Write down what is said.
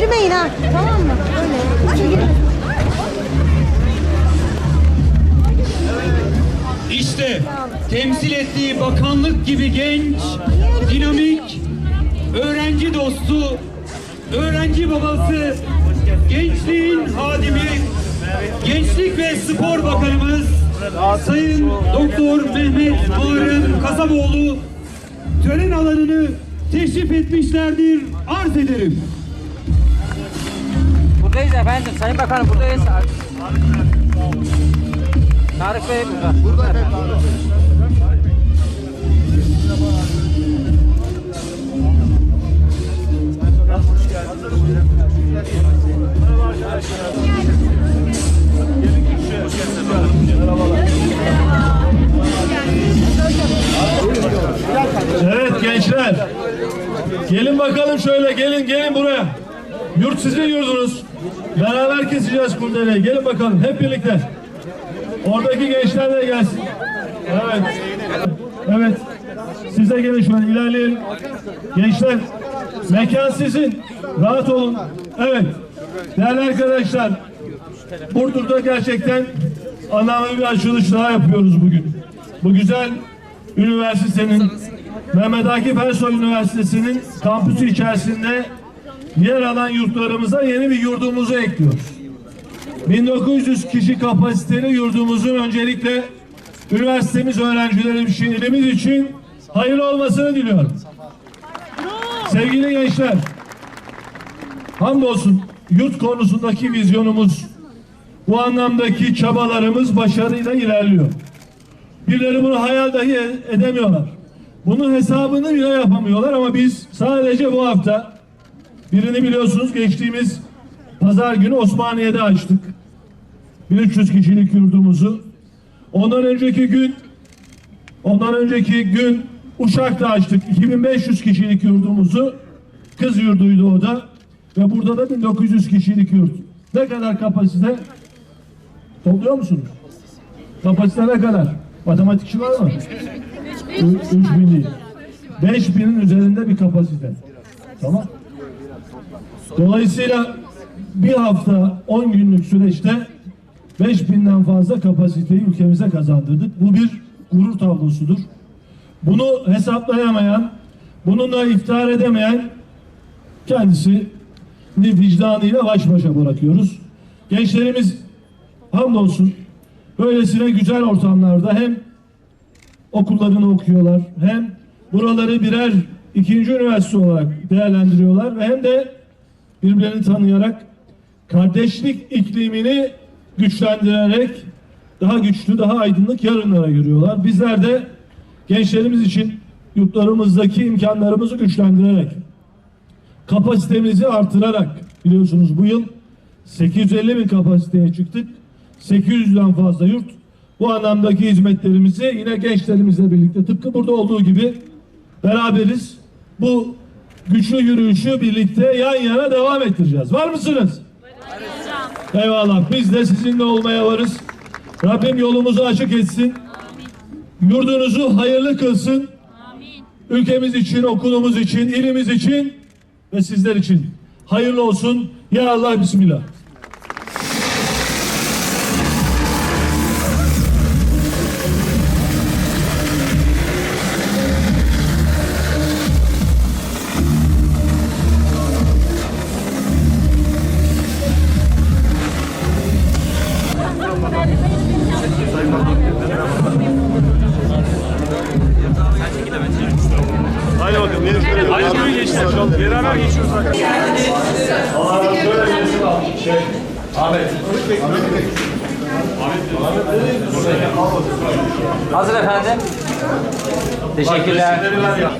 girmeyin ha. Tamam mı? Öyle. İşte temsil ettiği bakanlık gibi genç, dinamik, öğrenci dostu, öğrenci babası, gençliğin hadimi, Gençlik ve Spor Bakanımız Sayın Doktor Mehmet Muharrem Kasaboğlu tören alanını teşrif etmişlerdir. Arz ederim. Buradayız efendim. Sayın Bakanım buradayız. Tarık Bey burada. Burada efendim. Evet gençler. Gelin bakalım şöyle gelin gelin buraya. Yurt sizin yurdunuz. Beraber keseceğiz kurdeleyi. Gelin bakalım hep birlikte. Oradaki gençler de gelsin. Evet. Evet. Siz de gelin şöyle ilerleyelim. Gençler mekan sizin. Rahat olun. Evet. Değerli arkadaşlar. Burdur'da gerçekten anlamlı bir açılış daha yapıyoruz bugün. Bu güzel üniversitenin Mehmet Akif Ersoy Üniversitesi'nin kampüsü içerisinde yer alan yurtlarımıza yeni bir yurdumuzu ekliyoruz. 1900 kişi kapasiteli yurdumuzun öncelikle üniversitemiz öğrencileri için, ilimiz için hayırlı olmasını diliyorum. Sevgili gençler, hamdolsun yurt konusundaki vizyonumuz, bu anlamdaki çabalarımız başarıyla ilerliyor. Birileri bunu hayal dahi edemiyorlar. Bunun hesabını bile yapamıyorlar ama biz sadece bu hafta birini biliyorsunuz geçtiğimiz pazar günü Osmaniye'de açtık. 1300 kişilik yurdumuzu. Ondan önceki gün ondan önceki gün Uşak'ta açtık 2500 kişilik yurdumuzu. Kız yurduydu o da. Ve burada da 1900 kişilik yurt. Ne kadar kapasite? Topluyor musunuz? Kapasite ne kadar? Matematikçi var mı? 3000 değil. 5000'in üzerinde bir kapasite. Tamam. Dolayısıyla bir hafta 10 günlük süreçte 5000'den fazla kapasiteyi ülkemize kazandırdık. Bu bir gurur tablosudur. Bunu hesaplayamayan, bununla iftihar edemeyen kendisi vicdanıyla baş başa bırakıyoruz. Gençlerimiz hamdolsun böylesine güzel ortamlarda hem okullarını okuyorlar hem buraları birer ikinci üniversite olarak değerlendiriyorlar ve hem de birbirlerini tanıyarak kardeşlik iklimini güçlendirerek daha güçlü, daha aydınlık yarınlara yürüyorlar. Bizler de gençlerimiz için yurtlarımızdaki imkanlarımızı güçlendirerek kapasitemizi artırarak biliyorsunuz bu yıl 850 bin kapasiteye çıktık. 800'den fazla yurt. Bu anlamdaki hizmetlerimizi yine gençlerimizle birlikte tıpkı burada olduğu gibi beraberiz. Bu güçlü yürüyüşü birlikte yan yana devam ettireceğiz. Var mısınız? Eyvallah. Biz de sizinle olmaya varız. Rabbim yolumuzu açık etsin. Yurdunuzu hayırlı kılsın. Ülkemiz için, okulumuz için, ilimiz için ve sizler için. Hayırlı olsun. Ya Allah Bismillah. Haydi bakalım. Haydi buyurun gençler. Beraber geçiyoruz zaten. Allah şöyle birisi var. Şey, Ahmet. Hazır efendim. Teşekkürler. Resimleri ver ya.